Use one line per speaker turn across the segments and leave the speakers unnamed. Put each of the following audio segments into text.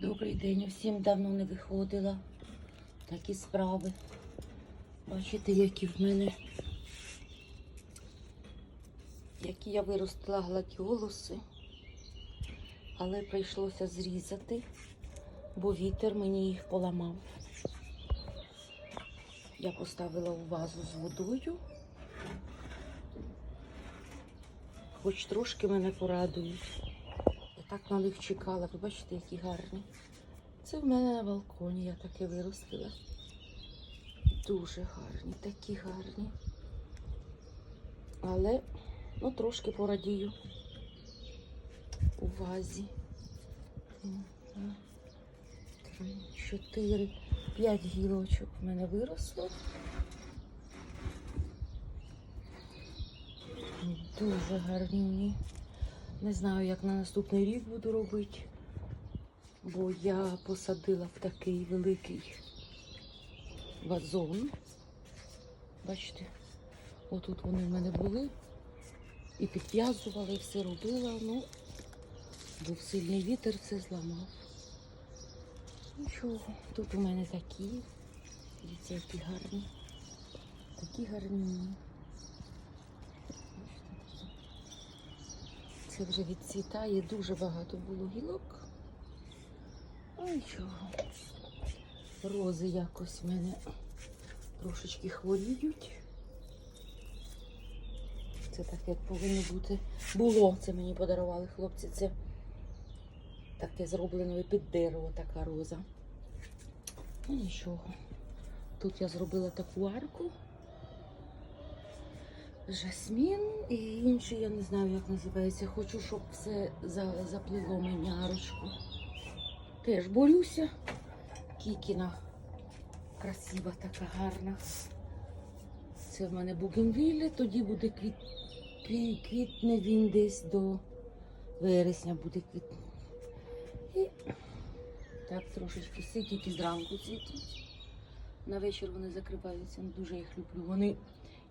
Добрий день. Всім давно не виходила. Такі справи. Бачите, які в мене. Які я виростила гладіолуси. Але прийшлося зрізати, бо вітер мені їх поламав. Я поставила у вазу з водою. Хоч трошки мене порадують. Так на них чекала. Ви бачите, які гарні. Це в мене на балконі, я таке виростила. Дуже гарні, такі гарні. Але ну, трошки порадію у вазі. Чотири, п'ять гілочок в мене виросло. Дуже гарні. Не знаю, як на наступний рік буду робити, бо я посадила в такий великий вазон. Бачите, отут вони в мене були. І підв'язувала, і все робила. Ну, був сильний вітер, все зламав. Нічого, тут у мене такі. Дивіться, які гарні. Такі гарні. Це вже відцвітає, дуже багато було гілок. Ну нічого. Рози якось в мене трошечки хворіють. Це так, як повинно бути. Було, це мені подарували хлопці. Це таке зроблено під дерево, така роза. Ну нічого. Тут я зробила таку арку. Жасмін і інші, я не знаю, як називається. Хочу, щоб все за, заплило мені арочку. Теж борюся. Кікіна красива, така гарна. Це в мене бугенвілля, тоді буде квіт, квіт, квітне він десь до вересня буде квітнути. І так трошечки сидять і зранку цвітуть. На вечір вони закриваються, дуже їх люблю. Вони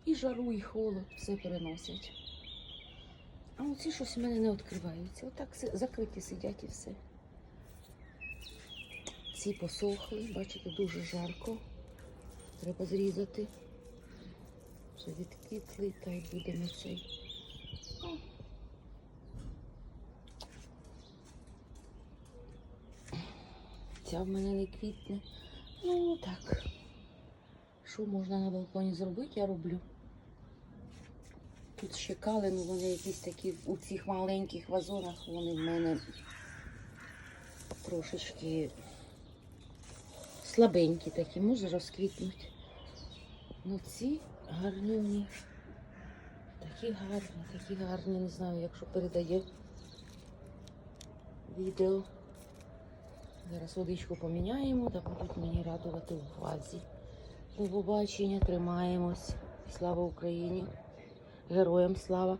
і жару, і холод, все переносять. А оці щось в мене не відкриваються. Отак закриті сидять і все. Ці посохли, бачите, дуже жарко. Треба зрізати. Вже відквітли, та й будемо цей. Ця в мене не квітне. Ну так. Що можна на балконі зробити, я роблю. Тут ще калину, вони якісь такі у цих маленьких вазонах, вони в мене трошечки слабенькі такі, може розквітнуть. Ну ці гарнюні. Такі гарні, такі гарні, не знаю, якщо передає відео. Зараз водичку поміняємо та будуть мені радувати у вазі. До побачення, тримаємось. Слава Україні! Героям слава!